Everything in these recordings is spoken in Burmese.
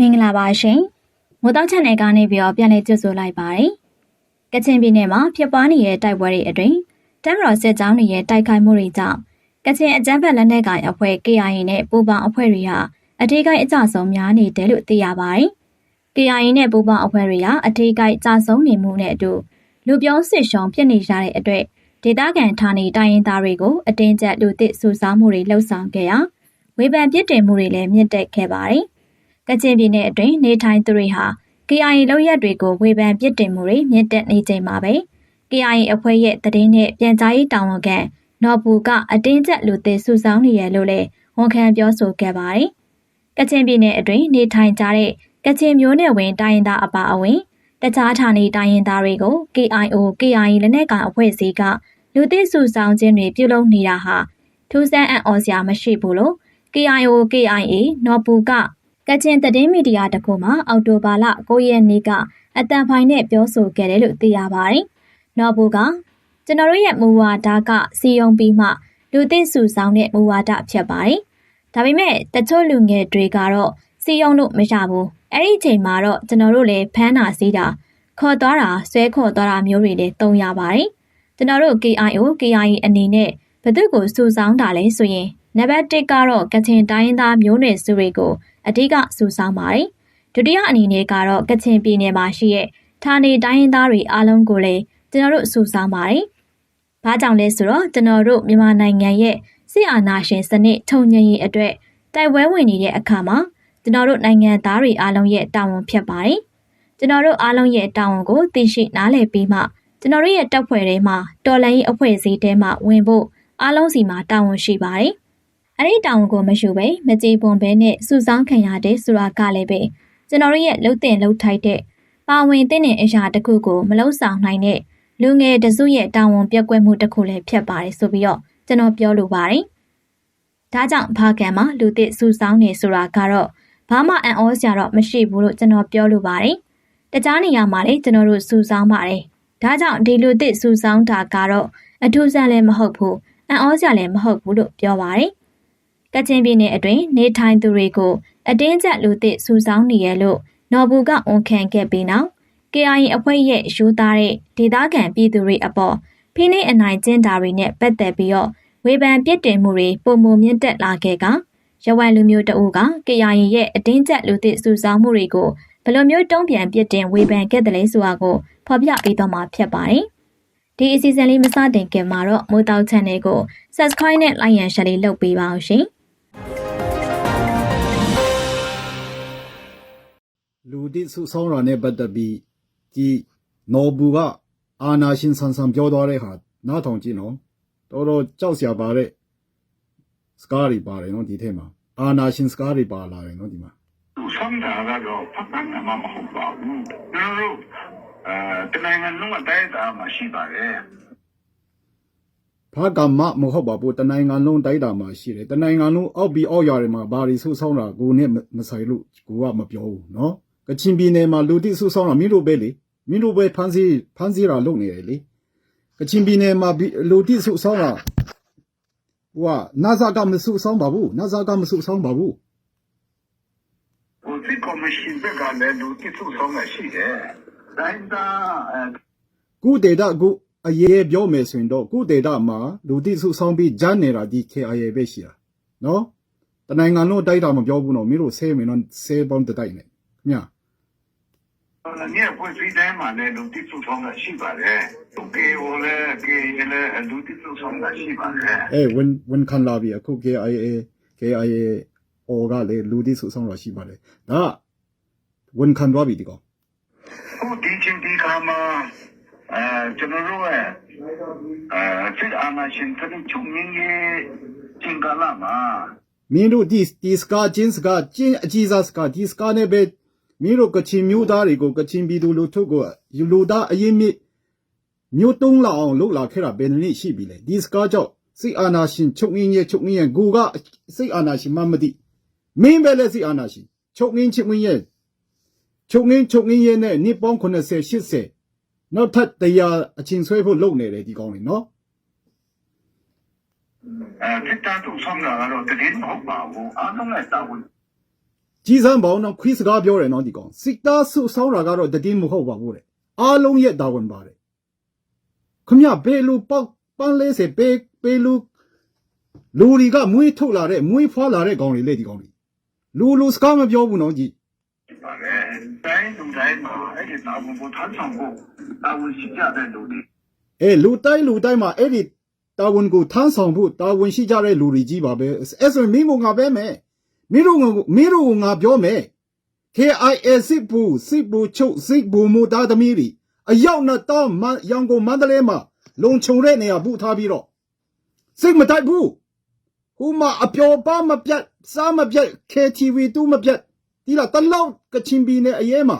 မင်္ဂလာပါရှင်။မိုးတောက်ချန်နယ်ကနေပြီးတော့ပြန်လည်ကြိုဆိုလိုက်ပါတယ်။ကချင်ပြည်နယ်မှာဖြစ်ပွားနေတဲ့တိုက်ပွဲတွေအတွင်းတမ်မတော်စစ်ကြောင်းတွေရဲ့တိုက်ခိုက်မှုတွေကြောင့်ကချင်အကြမ်းဖက်လက်နက်ကိုင်အဖွဲ့ KIA နဲ့ပူးပေါင်းအဖွဲ့တွေဟာအထူးကိအကြဆုံးများနေတယ်လို့သိရပါတယ်။ KIA နဲ့ပူးပေါင်းအဖွဲ့တွေဟာအထူးကိအကြဆုံးနေမှုနဲ့အတူလူပြောစစ်ရှုံဖြစ်နေကြတဲ့အတွက်ဒေသခံဌာနေတိုင်းရင်းသားတွေကိုအတင်းကျပ်လူသစ်စုဆောင်းမှုတွေလှုပ်ဆောင်ခဲ့ရာဝေဖန်ပြစ်တင်မှုတွေလည်းမြင့်တက်ခဲ့ပါတယ်။ ကချင်ပြည်နယ်အတွင်းနေထိုင်သူတွေဟာ KIA လောက်ရက်တွေကိုဝေဖန်ပြစ်တင်မှုတွေမြင့်တက်နေချိန်မှာပဲ KIA အဖွဲ့ရဲ့တည်င်းနဲ့ပြန်ကြားရေးတာဝန်ခံနော်ဘူကအတင်းကျပ်လူသစ်စုဆောင်းနေရလို့လည်းဝန်ခံပြောဆိုခဲ့ပါတယ်။ကချင်ပြည်နယ်အတွင်းနေထိုင်ကြတဲ့ကချင်မျိုးနွယ်ဝင်တိုင်းရင်းသားအပါအဝင်တခြားဌာနေတိုင်းရင်းသားတွေကို KIO KIA လက်နက်ကိုင်အဖွဲ့အစည်းကလူသစ်စုဆောင်းခြင်းတွေပြုလုပ်နေတာဟာထူးဆန်းအံ့ဩစရာမရှိဘူးလို့ KIO KIA နော်ဘူက ကချင်သတင်းမီဒီယာတစ်ခုမှာအော်တိုဘာလ9ရက်နေ့ကအတန်ဖိုင်နဲ့ပြောဆိုခဲ့တယ်လို့သိရပါတယ်။နော်ဘူကကျွန်တော်တို့ရဲ့မူဝါဒကစီယုံပြီးမှလူသိစုဆောင်တဲ့မူဝါဒဖြစ်ပါတယ်။ဒါပေမဲ့တချို့လူငယ်တွေကတော့စီယုံလို့မရဘူး။အဲ့ဒီအချိန်မှာတော့ကျွန်တော်တို့လည်းဖမ်းတာစီးတာခေါ်သွားတာဆွဲခေါ်သွားတာမျိုးတွေလည်းတုံးရပါတယ်။ကျွန်တော်တို့ KIO KIA အနေနဲ့ဘယ်သူကိုစုဆောင်းတာလဲဆိုရင်နံပါတ်1ကတော့ကချင်တိုင်းရင်းသားမျိုးနွယ်စုတွေကို အဓိကစုဆောင်းပါတယ်။ဒုတိယအနေနဲ့ကတော့ကချင်ပြည်နယ်မှာရှိတဲ့ဌာနေတိုင်းရင်းသားတွေအားလုံးကိုလည်းကျွန်တော်တို့စုဆောင်းပါတယ်။ဘာကြောင့်လဲဆိုတော့ကျွန်တော်တို့မြန်မာနိုင်ငံရဲ့စစ်အာဏာရှင်စနစ်ထုံငြိမ်ရေးအတွက်တိုက်ပွဲဝင်နေတဲ့အခါမှာကျွန်တော်တို့နိုင်ငံသားတွေအားလုံးရဲ့တာဝန်ဖြစ်ပါတယ်။ကျွန်တော်တို့အားလုံးရဲ့တာဝန်ကိုသိရှိနားလည်ပြီးမှကျွန်တော်တို့ရဲ့တပ်ဖွဲ့ထဲမှာတော်လှန်ရေးအဖွဲ့အစည်းထဲမှာဝင်ဖို့အားလုံးစီမှာတာဝန်ရှိပါတယ်။ အဲ့ဒီတာဝန်ကိုမယူဘဲမကြေပွန်ဘဲနဲ့စုဆောင်းခံရတဲ့ဆိုတာကလည်းပဲကျွန်တော်တို့ရဲ့လှုပ်တင်လှုပ်ထိုက်တဲ့ပါဝင်တဲ့အရာတစ်ခုကိုမလှုပ်ဆောင်နိုင်တဲ့လူငယ်တစုရဲ့တာဝန်ပြက်ကွက်မှုတစ်ခုလည်းဖြစ်ပါတယ်ဆိုပြီးတော့ကျွန်တော်ပြောလိုပါတယ်။ဒါကြောင့်ဘာကံမှာလူသစ်စုဆောင်းနေဆိုတာကတော့ဘာမှအံ့ဩစရာတော့မရှိဘူးလို့ကျွန်တော်ပြောလိုပါတယ်။တခြားနေရာမှာလည်းကျွန်တော်တို့စုဆောင်းပါတယ်။ဒါကြောင့်ဒီလူသစ်စုဆောင်းတာကတော့အထူးဆန်းလည်းမဟုတ်ဘူးအံ့ဩစရာလည်းမဟုတ်ဘူးလို့ပြောပါတယ်။ ကချင်ပြည်နယ်အတွင်းနေထိုင်သူတွေကိုအတင်းကျပ်လူသစ်စုဆောင်းနေရလို့နော်ဘူးကဝန်ခံခဲ့ပြီးနောက် KIA အဖွဲ့ရဲ့ယူသားတဲ့ဒေသခံပြည်သူတွေအပေါ်ဖိနှိပ်အနိုင်ကျင့်တာတွေနဲ့ပတ်သက်ပြီးတော့ဝေဖန်ပြစ်တင်မှုတွေပုံမှုမြင့်တက်လာခဲ့ကရဝိုင်လူမျိုးတအုပ်က KIA ရဲ့အတင်းကျပ်လူသစ်စုဆောင်းမှုတွေကိုဘယ်လိုမျိုးတုံ့ပြန်ပြစ်တင်ဝေဖန်ခဲ့တယ်လဲဆိုတာကိုဖော်ပြပေးတော့မှာဖြစ်ပါတယ်။ဒီအစီအစဉ်လေးမစတင်ခင်မှာတော့မိုးတောက် channel ကို subscribe နဲ့ like ရန် share လေးလုပ်ပေးပါအောင်ရှင်။ လူသစ်စုဆောင်းတာနဲ့ပတ်သက်ပြီးဒီနော်ဘူကအာနာရှင်ဆန်ဆန်ပြောသွားတဲ့ဟာနားထောင်ကြည့်နော်တော်တော်ကြောက်စရာပါတဲ့စကားတွေပါတယ်နော်ဒီထဲမှာအာနာရှင်စကားတွေပါလာတယ်နော်ဒီမှာဆောင်းတာကတော့ဖတ်တာမှမဟုတ်ပါဘူး။ကျွန်တော်တို့အဲတနိုင်ငံလုံးအတိုင်းအတာမှာရှိပါတယ် ဘာကမှမဟုတ်ပါဘူးတနိုင်ငံလုံးတိုက်တာမှာရှိတယ်တနိုင်ငံလုံးအောက်ပြီးအောက်ရတယ်မှာဘာတွေစုဆောင်းတာကိုနဲ့မဆိုင်လို့ကိုကမပြောဘူးနော်ကချင်ပြည်နယ်မှာလူသစ်စုဆောင်းတာမင်းတို့ပဲလေမင်းတို့ပဲဖမ်းဆီးဖမ်းဆီးတာလုပ်နေတယ်လေကချင်ပြည်နယ်မှာလူသစ်စုဆောင်းတာဟိုကနာဇာကမစုဆောင်းပါဘူးနာဇာကမစုဆောင်းပါဘူး။ဟိုစစ်ကော်မရှင်ဘက်ကလည်းလူတိစုဆောင်တာရှိတယ်။တိုင်းသားအဲကုဒေတာကု အရေးပြောမယ်ဆိုရင်တော့ကုဒေတာမှာလူတိစုဆောင်းပြီးဂျန်နေတာဒီ KIA ပဲရှိတာနော်တနိုင်ငံလုံးတိုက်တာမပြောဘူးနော်မင်းတို့ဆဲမယ်နော်ဆဲပေါင်းတတိုက်နဲ့မြတ်မြေဖွဲ့စည်းတိုင်းမှာလည်းလူတိစုဆောင်တာရှိပါတယ်။သူကေဟိုလည်းကေလည်းလူတိစုဆောင်တာရှိပါတယ်အဲဝန်ဝန်ခံလာပြီအခု KIA KIA အော်ကလေလူတိစုဆောင်းတာရှိပါတယ်ဒါဝန်ခံသွားပြီဒီကောင်။ဟိုဒီချင်းဒီခါမှာ အဲကျွန်တော်တို့ရဲ့အဲစစ်အာဏာရှင်စနစ်ချုပ်ငင်းရေးကျင်ကလာမှာမင်းတို့ဒီဒီစကာချင်းစကာချင်းအကြီးစားစကာဒီစကာနဲ့ပဲမင်းတို့ကချင်မျိုးသားတွေကိုကချင်ပြည်သူလူထုကိုယူလူသားအရင်မြစ်မျိုးတုံးလာအောင်လှုပ်လာခဲ့တာဘယ်နှစ်ရှိပြီလဲဒီစကာကြောင့်စိတ်အာနာရှင်ချုပ်ငင်းရဲ့ချုပ်ငင်းရဲ့ကိုကစိတ်အာနာရှင်မှမသိမင်းပဲလဲစိတ်အာနာရှင်ချုပ်ငင်းချုပ်ငင်းရဲ့ချုပ်ငင်းချုပ်ငင်းရဲ့နဲ့နှစ်ပေါင်း80 80 နောက်ထပ်တရားအချင်းဆွဲဖို့လုပ်နေတယ်ဒီကောင်းလေးနော်အဲစစ်သားစုဆောင်တာကတော့တကယ်မဟုတ်ပါဘူးအားလုံးလည်းတာဝန်ကြီးစမ်းပေါင်းတော့ခွေးစကားပြောတယ်နော်ဒီကောင်စစ်သားစုဆောင်းတာကတော့တည်င်းမဟုတ်ပါဘူးတဲ့အားလုံးရဲ့တာဝန်ပါတယ်ခမရဘယ်လိုပေါက်ပန်းလေးစေဘေးဘေးလူလူတွေကမွေးထုတ်လာတဲ့မွေးဖွာလာတဲ့ကောင်တွေလေဒီကောင်တွေလူလူစကားမပြောဘူးနော်ကြည့်ပါ တယ်တိုင်းလူတိုင်းမှာအဲ့ဒီတာဝန်ကိုထမ်းဆောင်ဖို့တာဝန်ရှိကြတဲ့လူတွေအဲလူတိုင်းလူတိုင်းမှာအဲ့ဒီတာဝန်ကိုထမ်းဆောင်ဖို့တာဝန်ရှိကြတဲ့လူတွေကြီးပါပဲအဲ့ဆိုရင်မင်းကငါပဲမယ်မင်းတို့ကမင်းတို့ကငါပြောမယ် KIA စစ်ဘူစစ်ဘူချုပ်စစ်ဘူမူသားသမီးတွေအရောက်နဲ့တော့မရန်ကုန်မန္တလေးမှာလုံခြုံတဲ့နေရာဘူထားပြီးတော့စိတ်မတိုက်ဘူးဟိုမှာအပျော်ပါမပြတ်စားမပြတ် KTV တူမပြတ် ဒီလားတလောက်ကချင်ပြည်နယ်အရေးမှာ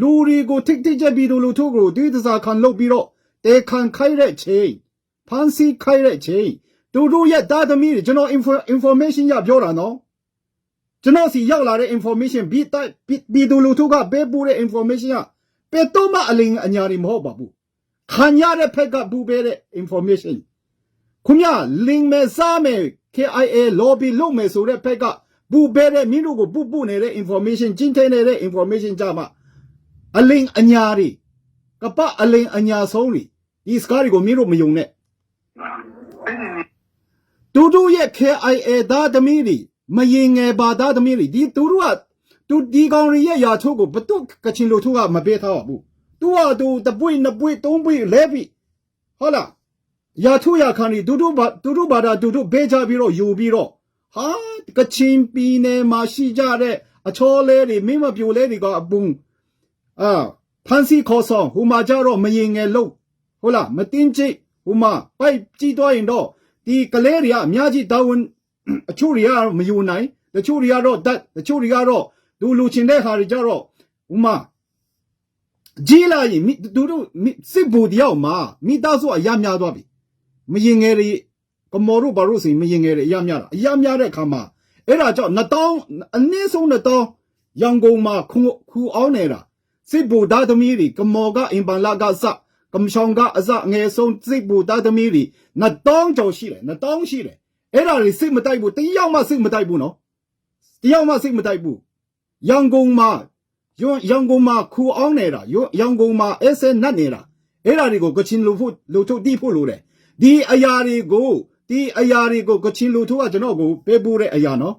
လူတွေကိုထိတ်ထိတ်ကြပြီးတို့လူထုတ်ကိုဒီတစားခံလုပ်ပြီးတော့တေခံခိုင်းတဲ့ချိန်ဖန်စီခိုင်းတဲ့ချိန်တို့တို့ရဲ့သားသမီးတွေကျွန်တော် info- information ရပြောတာနော်ကျွန်တော်စီရောက်လာတဲ့ information ဘီတိုက်ဘီဒူလူထုကပေးပို့တဲ့ information ကပေတော့မအလင်းအညာတွေမဟုတ်ပါဘူးခံရတဲ့ဖက်ကပူပေးတဲ့ information ခုမြလင်းမဲ့စားမဲ့ KIA lobby လုပ်မဲ့ဆိုတဲ့ဖက်က ပူပေးတဲ့မင်းတို့ကိုပူပူနေတဲ့ information ကျင်းထဲနေတဲ့ information ကြမှာအလင်းအညာတွေကပအလင်းအညာဆုံးတွေဒီစကားတွေကိုမင်းတို့မယုံနဲ့အဲ့ဒီတူတူရဲ့ KIA သားသမီးတွေမရင်ငယ်ပါသားသမီးတွေဒီတူတူကတူဒီကောင်တွေရဲ့ယာချိုးကိုဘတုကချင်လူထုကမပေးထားပါဘူးသူကသူတပွေနှစ်ပွေသုံးပွေလဲပြီဟုတ်လားယာချိုးယာခန်ဒီတူတူဘာတူတူဘာသာတူတူဘေးချပြီးတော့ယူပြီးတော့ ဟာကချင်ပြည်နယ်မှာရှိကြတဲ့အချောလဲတွေမင်းမပြိုလဲတွေကအပုံအာဖန်စီခေါ်ဆောင်ဟိုမှာကြတော့မရင်ငယ်လို့ဟုတ်လားမတင်းချိတ်ဟိုမှာပိုက်ကြည့်တော့ရင်တော့ဒီကလေးတွေကအများကြီးတာဝန်အချို့တွေကတော့မယူနိုင်တချို့တွေကတော့တတ်တချို့တွေကတော့လူလူချင်တဲ့ဟာတွေကြတော့ဥမာကြီးလာရင်မိသူတို့မိစစ်ဘူတယောက်မှာမိသားစုအရများသွားပြီမရင်ငယ်တွေ ကမော်တို့ဘာလို့ဆိုရင်မရင်ငယ်တွေအရများတာအရများတဲ့အခါမှာအဲ့ဒါကြောင့်2000အနည်းဆုံး2000ရန်ကုန်မှာခုခူအောင်နေတာစစ်ဘူသားသမီးတွေကမော်ကအင်ပန်လာကစကမ္ရှောင်ကအစအငယ်ဆုံးစစ်ဘူသားသမီးတွေ2000ကျော်ရှိတယ်2000ရှိတယ်အဲ့ဒါတွေစိတ်မတိုက်ဘူးတယောက်မှစိတ်မတိုက်ဘူးနော်တယောက်မှစိတ်မတိုက်ဘူးရန်ကုန်မှာရန်ရန်ကုန်မှာခူအောင်နေတာရန်ရန်ကုန်မှာအစဲနတ်နေတာအဲ့ဒါတွေကိုကချင်လူဖို့လူထုတ်တိဖို့လို့တယ်ဒီအရာတွေကို ဒီအရာတွေကိုကချင်လူထုတ်ကကျွန်တော်ကိုပေးပို့တဲ့အရာနော်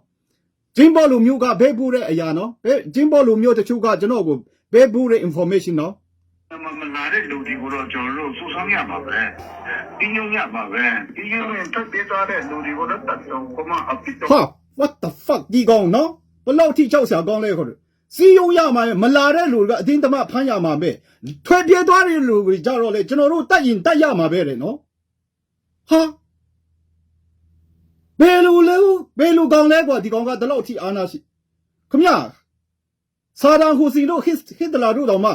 ဂျင်းဘော်လူမျိုးကပေးပို့တဲ့အရာနော်ဘယ်ဂျင်းဘော်လူမျိုးတချို့ကကျွန်တော်ကိုပေးပို့တဲ့ information နော်မမလာတဲ့လူတွေကိုတော့ကျွန်တော်တို့စူဆောင်းရမှာပဲဒီညုံရမှာပဲဒီညုံရင်တက်ပေးသွားတဲ့လူတွေကိုတော့တတ်တော့ကမအပစ်တော့ဟာ what the fuck ဒီကောင်နော်ဘယ်လောက်ထိကြောက်စရာကောင်းလဲခေါ်တယ်စီယုံရမှာမလာတဲ့လူကအတင်းတမဖမ်းရမှာပဲထွေပြေးသွားတဲ့လူတွေကြတော့လေကျွန်တော်တို့တတ်ရင်တတ်ရမှာပဲတဲ့နော်ဟာ ဘယ်လိုလဲဘယ်လိုကောင်းလဲကွာဒီကောင်ကဒီလောက်ထိအာနာရှိခမရဆာဒန်ဟူစီတို့ဟစ်ဟစ်တလာတို့တော့မှ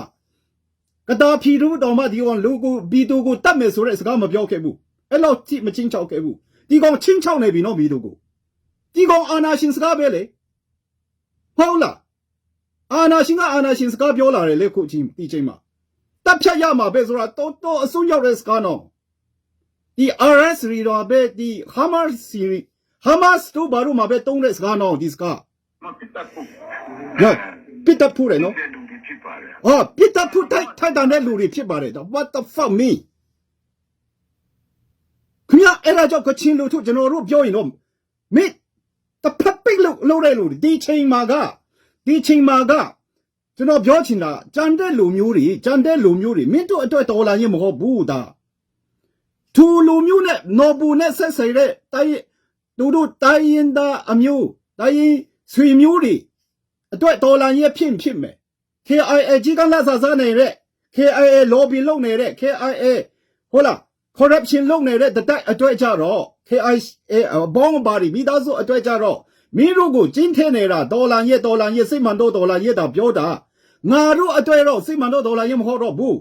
ကတာဖီတို့တော့မှဒီကောင်လူကိုဘီတိုကိုတတ်မယ်ဆိုတဲ့စကားမပြောခဲ့ဘူးအဲ့လောက်ထိမချင်းချောက်ခဲ့ဘူးဒီကောင်ချင်းချောက်နေပြီနော်ဘီတိုကိုဒီကောင်အာနာရှင်စကားပဲလေဟုတ်လားအာနာရှင်ကအာနာရှင်စကားပြောလာတယ်လေခုချင်းဒီချိန်မှာတပ်ဖြတ်ရမှာပဲဆိုတာတော့တော့အစွန်းရောက်တဲ့စကားနော်ဒီ RS ရီတော့ပဲဒီ Hamas စီ ရီ Hamas တို့ဘာလို့မှာပဲတုံးတဲ့စကားနော်ဒီစကားမပစ်တတ်ဘူးဟဲ့ပစ်တပ်ဖို့တယ်နော်တဲ့လူတွေဖြစ်ပါတယ်ဟာပစ်တပ်ဖို့ထိုက်ထိုက်တန်တဲ့လူတွေဖြစ်ပါတယ် what the fuck me ခင်ဗျအဲ့ဒါကြောင့်ကချင်လူတို့ကျွန်တော်တို့ပြောရင်တော့မင်းတဖက်ပိတ်လို့လုပ်တဲ့လူတွေဒီချိန်မှာကဒီချိန်မှာကကျွန်တော်ပြောချင်တာကြံတဲ့လူမျိုးတွေကြံတဲ့လူမျိုးတွေမင်းတို့အတွက်တော်လာရင်မဟုတ်ဘူးဒါသူလူမျိုးနဲ့နော်ဘူးနဲ့ဆက်ဆံတဲ့တိုင်း သူတို့တိုင်းရင်သားအမျိုးတိုင်းရင်ဆွေမျိုးတွေအတွက်တော်လာရင်ဖြစ်ဖြစ်မယ် KIA ကြီးကလာစားစားနေတဲ့ KIA lobby လုပ်နေတဲ့ KIA ဟုတ်လား corruption လုပ်နေတဲ့တတိုက်အတွက်ကြတော့ KIA ဘောင်းပါရီမိသားစုအတွက်ကြတော့မင်းတို့ကိုကျင်းထဲနေတာဒေါ်လာရဲ့ဒေါ်လာရဲ့စိတ်မှန်တော့ဒေါ်လာရဲ့တာပြောတာငါတို့အတွက်တော့စိတ်မှန်တော့ဒေါ်လာရဲ့မဟုတ်တော့ဘူး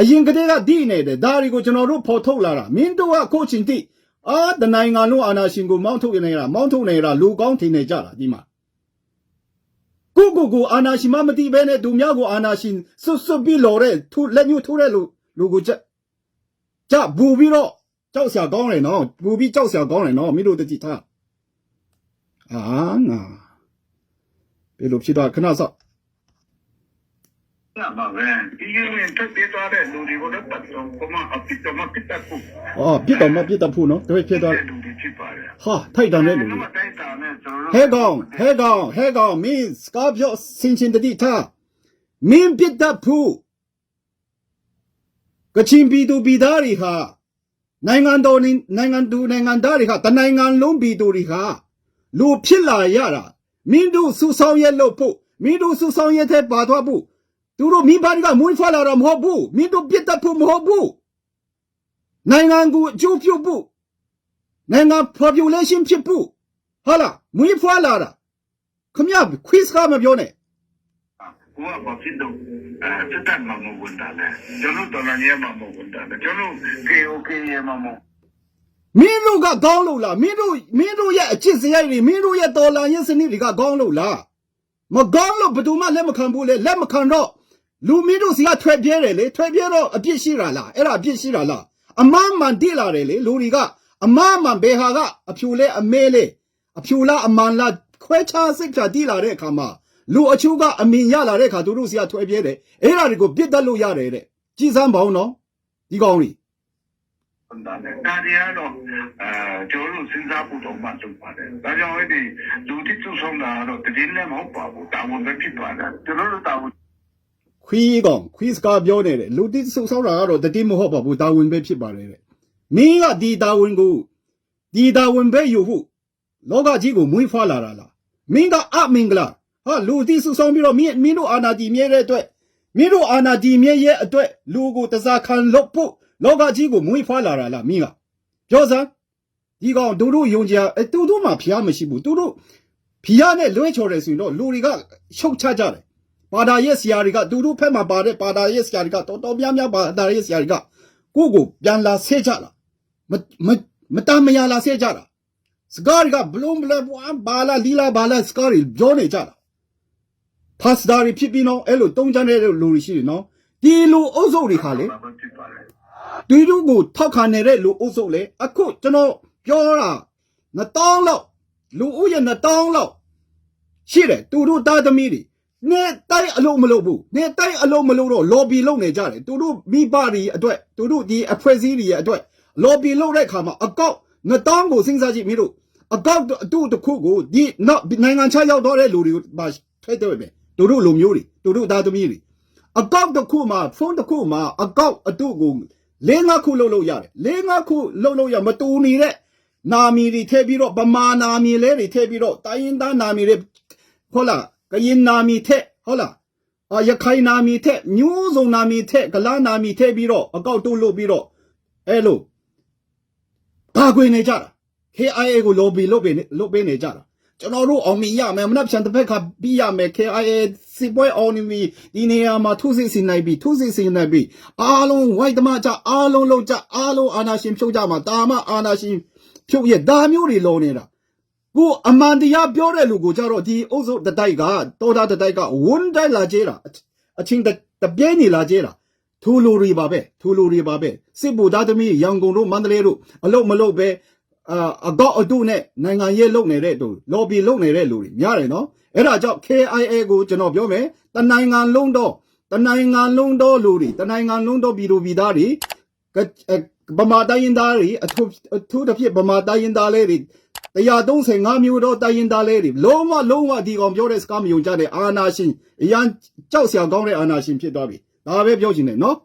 အရင်ကတည်းကဒီနေတယ်ဒါတွေကိုကျွန်တော်တို့ဖော်ထုတ်လာတာမင်းတို့ကကိုချင်းတိ အာတနိုင်ငံလုံးအာဏာရှင်ကိုမောင်းထုတ်နေတာမောင်းထုတ်နေတာလူကောင်းထင်နေကြတာဒီမှာကိုကိုကိုအာနာရှင်မမတိဘဲနဲ့သူများကိုအာနာရှင်စွတ်စွတ်ပြီးလော်တဲ့သူလက်ညှိုးထိုးတဲ့လူလူကိုချက်ကြဘူပြီးတော့ကြောက်စရာကောင်းတယ်နော်ဘူပြီးကြောက်စရာကောင်းတယ်နော်မင်းတို့တတိထားအာငါဘယ်လိုဖြစ်သွားခဏစော က်ညမှာပဲဒီရင်တက်ပြေးသွားတဲ့လူတွေကိုတော့ပတ်တော့ကမအဖြစ်တော့မဖြစ်တတ်ဘူးအော်ပြစ်တော့မပြစ်တတ်ဘူးနော်တပည့်ဖြစ်သွားလူတွေဖြစ်ပါတယ်ဟာထိုက်တန်တဲ့လူနတွေမတိုက်တာနဲ့ကျွန်တော်ဟဲကောင်ဟဲကောင်ဟဲကောင်မင်းစကားပြောစင်ချင်းတတိထားမင်းပြစ်တတ်ဘူးကချင်ပြည်သူပြည်သားတွေဟာနိုင်ငံတော်နေနိုင်ငံသူနိုင်ငံသားတွေဟာတနိုင်ငံလုံးပြည်သူတွေဟာလူဖြစ်လာရတာမင်းတို့စူဆောင်ရဲလို့ဖို့မင်းတို့စူဆောင်ရဲတဲ့ပါသွားဖို့ သူတို့မိဘတွေကမွေးဖွားလာတာမဟုတ်ဘူးမင်းတို့ပြစ်တတ်ဖို့မဟုတ်ဘူးနိုင်ငံကိုအကျိုးပြုဖို့နိုင်ငံ population ဖြစ်ဖို့ဟာလားမွေးဖွားလာတာခမရခွစ်ကမပြောနဲ့ကိုကဘာဖြစ်တော့အဲစစ်တပ်မှာမဝင်တာလေကျွန်တော်တော်လည်းမမဝင်တာလေကျွန်တော် KOK ရမှာမဟုတ်မင်းတို့ကကောင်းလို့လားမင်းတို့မင်းတို့ရဲ့အချစ်စရိုက်တွေမင်းတို့ရဲ့တော်လန်ရဲ့စနစ်တွေကကောင်းလို့လားမကောင်းလို့ဘယ်သူမှလက်မခံဘူးလေလက်မခံတော့ လူမင်းတို့စီကထွက်ပြေးတယ်လေထွက်ပြေးတော့အပြစ်ရှိတာလားအဲ့ဒါအပြစ်ရှိတာလားအမမှန်တိလာတယ်လေလူတွေကအမမှန်ဘယ်ဟာကအဖြူလဲအမဲလဲအဖြူလားအမှန်လားခွဲခြားစိတ်ချတိလာတဲ့အခါမှာလူအချို့ကအမြင်ရလာတဲ့အခါသူတို့စီကထွက်ပြေးတယ်အဲ့ဒါတွေကိုပြစ်တတ်လို့ရတယ်တဲ့ကြည်စမ်းပါဦးနော်ဒီကောင်းကြီးဘူးတာလေဒါတွေကတော့အဲကျွန်တော်စဉ်းစားဖို့တော့မှလုပ်ပါတယ်ဒါကြောင့်အဲ့ဒီလူတိကျဆုံးတာတော့တည်င်းလည်းမဟုတ်ပါဘူးတာဝန်ပဲဖြစ်ပါတယ်ကျွန်တော်တို့တာဝန် ခွီးကောင်ခွီးစကားပြောနေတယ်လူတိဆုပ်ဆောက်တာကတော့တတိမဟုတ်ပါဘူးတာဝန်ပဲဖြစ်ပါတယ်တဲ့မင်းကဒီတာဝန်ကိုဒီတာဝန်ပဲယူဖို့လောကကြီးကိုမွေးဖွားလာတာလားမင်းကအမင်္ဂလာဟာလူတိဆုပ်ဆောက်ပြီးတော့မင်းမင်းတို့အာနာတီမြဲတဲ့အတွက်မင်းတို့အာနာတီမြဲရဲ့အတွက်လူကိုတစားခံလို့ဖို့လောကကြီးကိုမွေးဖွားလာတာလားမင်းကပြောစမ်းဒီကောင်တို့တို့ယုံကြည်အဲတူတို့မှဖျားမရှိဘူးတူတို့ဖျားနဲ့လွဲချော်တယ်ဆိုရင်တော့လူတွေကရှုတ်ချကြတယ် ပါတာရဲ့ဆရာတွေကသူတို့ဖက်မှာပါတဲ့ပါတာရဲ့ဆရာတွေကတော်တော်များများပါတာရဲ့ဆရာတွေကကိုယ့်ကိုပြန်လာဆဲကြတာမမမတမ်းမရလာဆဲကြတာစကားတွေကဘလုံးဘလဘွားဘာလာလီလာဘာလာစကားတွေပြောနေကြတာဖတ်စတာတွေဖြစ်ပြီးတော့အဲ့လိုတုံးချမ်းတဲ့လူတွေရှိတယ်နော်ဒီလိုအုပ်စုတွေခါလေပဲဖြစ်ပါတယ်ဒီတို့ကိုထောက်ခံနေတဲ့လူအုပ်စုလေအခုကျွန်တော်ပြောတာ2000လောက်လူဦးရေ2000လောက်ရှိတယ်သူတို့သားသမီးတွေ နေတိုက်အလုံးမလုပ်ဘူးနေတိုက်အလုံးမလုပ်တော့ lobby လုပ်နေကြတယ်သူတို့မိဘတွေအတွက်သူတို့ဒီအဖွဲ့အစည်းတွေရဲ့အတွက် lobby လုပ်တဲ့အခါမှာအကောက်2000ကိုစဉ်းစားကြည့်မိတို့အကောက်အတူတစ်ခုကိုဒီနောက်နိုင်ငံခြားရောက်တော့တဲ့လူတွေကိုပါထိုက်တယ်ပဲသူတို့လူမျိုးတွေသူတို့သားသမီးတွေအကောက်တစ်ခုမှာဖုန်းတစ်ခုမှာအကောက်အတုကို၄၅ခုလုံးလို့ရတယ်၄၅ခုလုံးလို့ရမတူနေတဲ့နာမည်တွေထည့်ပြီးတော့ဗမာနာမည်လေးတွေထည့်ပြီးတော့တိုင်းရင်းသားနာမည်တွေဟုတ်လား ကရင်နာမည်ထည့်ဟုတ်လားအာရခိုင်နာမည်ထည့်မျိုးစုံနာမည်ထည့်ကလားနာမည်ထည့်ပြီးတော့အကောက်တုလို့ပြီးတော့အဲ့လိုဘာခွေနေကြတာ KIA ကို lobby လုပ်ပေးနေလုပ်ပေးနေကြတာကျွန်တော်တို့အောင်မြင်ရမယ်မနှက်ချန်တစ်ဖက်ကပြီးရမယ် KIA စစ်ပွဲအောင်နေပြီဒီနေရာမှာထုစစ်စင်နိုင်ပြီထုစစ်စင်နိုင်ပြီအားလုံးဝိုက်တမကြအားလုံးလုံးကြအားလုံးအာနာရှင်ဖြုတ်ကြမှာတာမအာနာရှင်ဖြုတ်ရဒါမျိုးတွေလုံးနေတာ ကိုအမှန်တရားပြောတဲ့လူကိုကြတော့ဒီအုပ်စုတတိုက်ကတော်တာတတိုက်ကဝန်းတိုက်လာကြတာအချင်းတပြင်းနေလာကြတာထူလူတွေပါပဲထူလူတွေပါပဲစစ်ဘူသားသမီးရန်ကုန်တို့မန္တလေးတို့အလုတ်မလုတ်ပဲအာအကောက်အတုနဲ့နိုင်ငံရေးလုပ်နေတဲ့သူ lobby လုပ်နေတဲ့လူတွေများတယ်နော်အဲ့ဒါကြောင့် KIA ကိုကျွန်တော်ပြောမယ်တနိုင်ငံလုံးတော့တနိုင်ငံလုံးတော့လူတွေတနိုင်ငံလုံးတော့ပြည်သူပြည်သားတွေကအဲဗမာတိုင်းရင်းသားတွေအထူးအထူးတစ်ဖြစ်ဗမာတိုင်းရင်းသားလေးတွေ 135မျိုးတော့တိုင်းရင်းသားလေးတွေလုံးဝလုံးဝဒီကောင်ပြောတဲ့စကားမယုံကြတဲ့အာနာရှင်အရန်ကြောက်စရာကောင်းတဲ့အာနာရှင်ဖြစ်သွားပြီဒါပဲပြောချင်တယ်နော်